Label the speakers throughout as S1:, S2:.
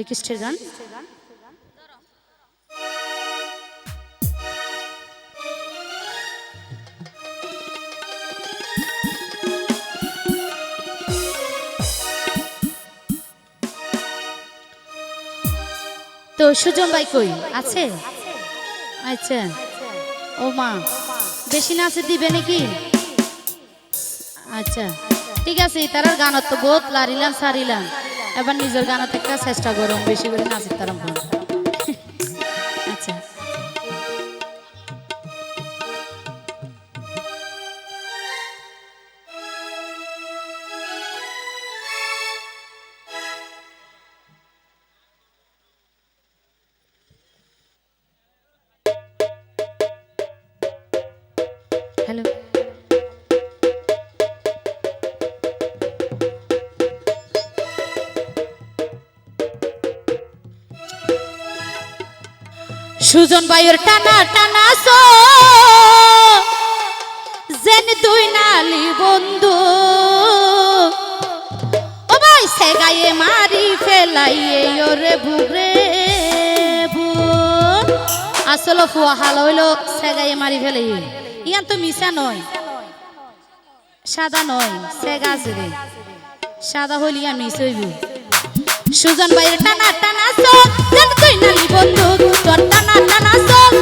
S1: রিকিস্টের গান। তো সুজন ভাই কই? আছে? আচ্ছা। ও মা, বেশি নাচে দিবে নাকি? আচ্ছা। ঠিক আছে তার গানত তো বহুত লারিলাম, সারিলাম। এবার নিজের গানা থেকে চেষ্টা করুন বেশি করে নাচের তারা আচ্ছা। হ্যালো সুজন বায়ুর টানা টানা সো। জেন দুই নালি বন্ধু। ও ভাই, সে গায়ে মারি ফেলাইয়ে, ওরে ভুরে আসল ফুয়া হাল হইল সে গায়ে মারি ফেলাই ইয়ান তো মিশা নয়, সাদা নয়, সে গাছ সাদা হইলি আমি সুজন বাইরে টানা টানা সো নানি বন্ধু তোর টানা টানা সব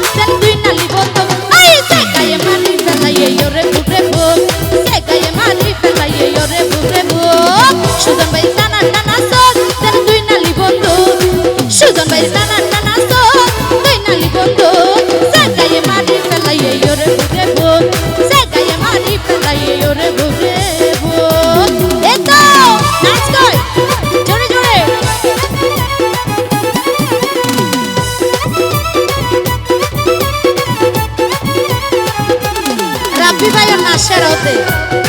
S1: নাসের হতে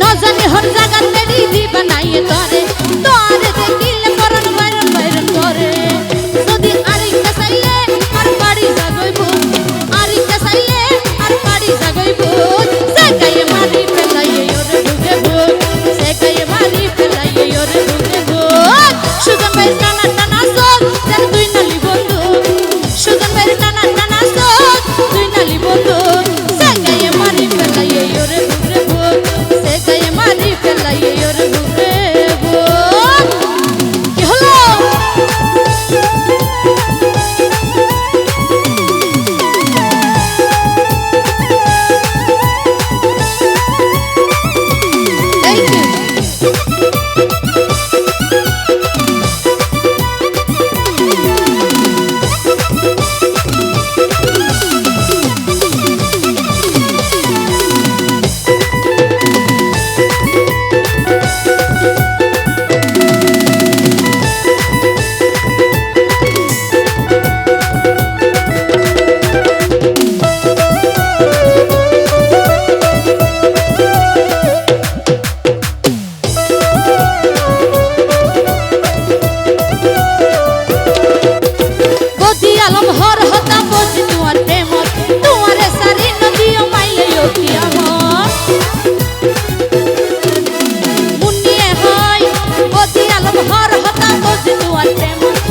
S1: नौजन हम जगन ने दीदी बनाई तोरे। হর হতা মজনু আর প্রেম।